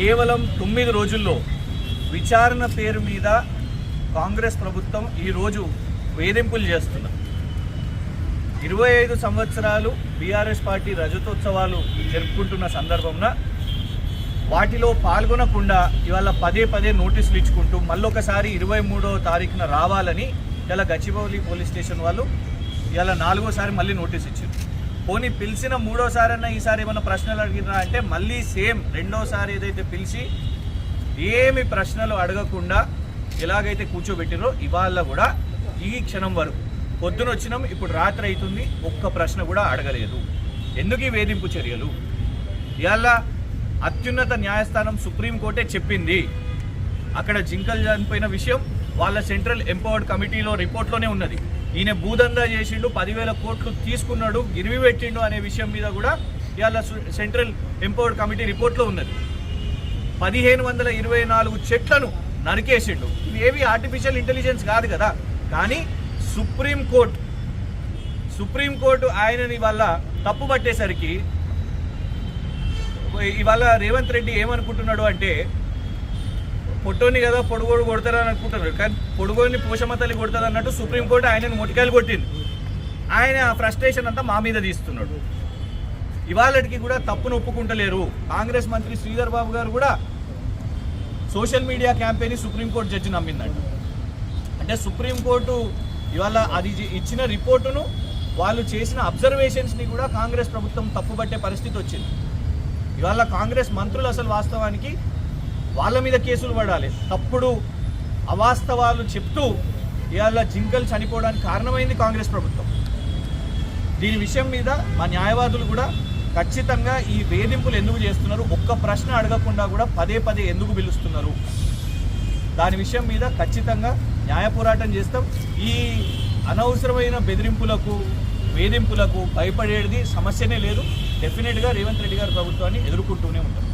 కేవలం తొమ్మిది రోజుల్లో విచారణ పేరు మీద కాంగ్రెస్ ప్రభుత్వం ఈరోజు వేధింపులు చేస్తున్నారు ఇరవై ఐదు సంవత్సరాలు బీఆర్ఎస్ పార్టీ రజతోత్సవాలు జరుపుకుంటున్న సందర్భంన వాటిలో పాల్గొనకుండా ఇవాళ పదే పదే నోటీసులు ఇచ్చుకుంటూ మళ్ళొకసారి ఇరవై మూడవ తారీఖున రావాలని ఇలా గచ్చిబౌలి పోలీస్ స్టేషన్ వాళ్ళు ఇలా నాలుగోసారి మళ్ళీ నోటీస్ ఇచ్చారు. పోనీ పిలిచిన మూడోసారి ఈసారి ఏమైనా ప్రశ్నలు అడిగినా అంటే మళ్ళీ సేమ్ రెండోసారి ఏదైతే పిలిచి ఏమి ప్రశ్నలు అడగకుండా ఎలాగైతే కూర్చోబెట్టిరో ఇవాళ కూడా ఈ క్షణం వరకు. పొద్దున వచ్చినాం ఇప్పుడు రాత్రి అవుతుంది ఒక్క ప్రశ్న కూడా అడగలేదు. ఎందుకు ఈ వేధింపు చర్యలు? ఇవాళ అత్యున్నత న్యాయస్థానం సుప్రీంకోర్టే చెప్పింది. అక్కడ జింకలు చనిపోయిన విషయం వాళ్ళ సెంట్రల్ ఎంపవర్డ్ కమిటీలో రిపోర్ట్లోనే ఉన్నది. ఈయన భూదందా చేసిండు పదివేల కోట్లు తీసుకున్నాడు గిరివి పెట్టిండు అనే విషయం మీద కూడా ఇవాళ సెంట్రల్ ఎంపవర్డ్ కమిటీ రిపోర్ట్లో ఉన్నది. పదిహేను వందల ఇరవై నాలుగు చెట్లను నరికేసిండు. ఇవి ఏవి ఆర్టిఫిషియల్ ఇంటెలిజెన్స్ కాదు కదా. కానీ సుప్రీంకోర్టు సుప్రీంకోర్టు ఆయనని వల్ల తప్పు పట్టేసరికి ఇవాళ రేవంత్ రెడ్డి ఏమనుకుంటున్నాడు అంటే పొట్టోని కదా పొడుగోడు కొడతారని అనుకుంటున్నారు కానీ పొడుగోని పోషమ్మ తల్లి కొడుతుంది అన్నట్టు సుప్రీంకోర్టు ఆయనను మొటికాయలు కొట్టింది. ఆయన ఆ ఫ్రస్ట్రేషన్ అంతా మా మీద తీస్తున్నాడు. ఇవాళకి కూడా తప్పును ఒప్పుకుంటలేరు. కాంగ్రెస్ మంత్రి శ్రీధర్ బాబు గారు కూడా social media campaign supreme court judge నమ్మిందంట. అంటే సుప్రీంకోర్టు ఇవాళ అది ఇచ్చిన రిపోర్టును వాళ్ళు చేసిన అబ్జర్వేషన్స్ని కూడా కాంగ్రెస్ ప్రభుత్వం తప్పుపట్టే పరిస్థితి వచ్చింది. ఇవాళ కాంగ్రెస్ మంత్రులు అసలు వాస్తవానికి వాళ్ళ మీద కేసులు పడాలి. తప్పుడు అవాస్తవాలు చెప్తూ ఇవాళ జింకలు చనిపోవడానికి కారణమైంది కాంగ్రెస్ ప్రభుత్వం. దీని విషయం మీద మా న్యాయవాదులు కూడా ఖచ్చితంగా ఈ వేధింపులు ఎందుకు చేస్తున్నారు? ఒక్క ప్రశ్న అడగకుండా కూడా పదే పదే ఎందుకు పిలుస్తున్నారు? దాని విషయం మీద ఖచ్చితంగా న్యాయ పోరాటం చేస్తాం. ఈ అనవసరమైన బెదిరింపులకు వేధింపులకు భయపడేది సమస్యనే లేదు. డెఫినెట్గా రేవంత్ రెడ్డి గారి ప్రభుత్వాన్ని ఎదుర్కొంటూనే ఉంటాం.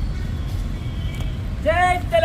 జై తెలంగాణ.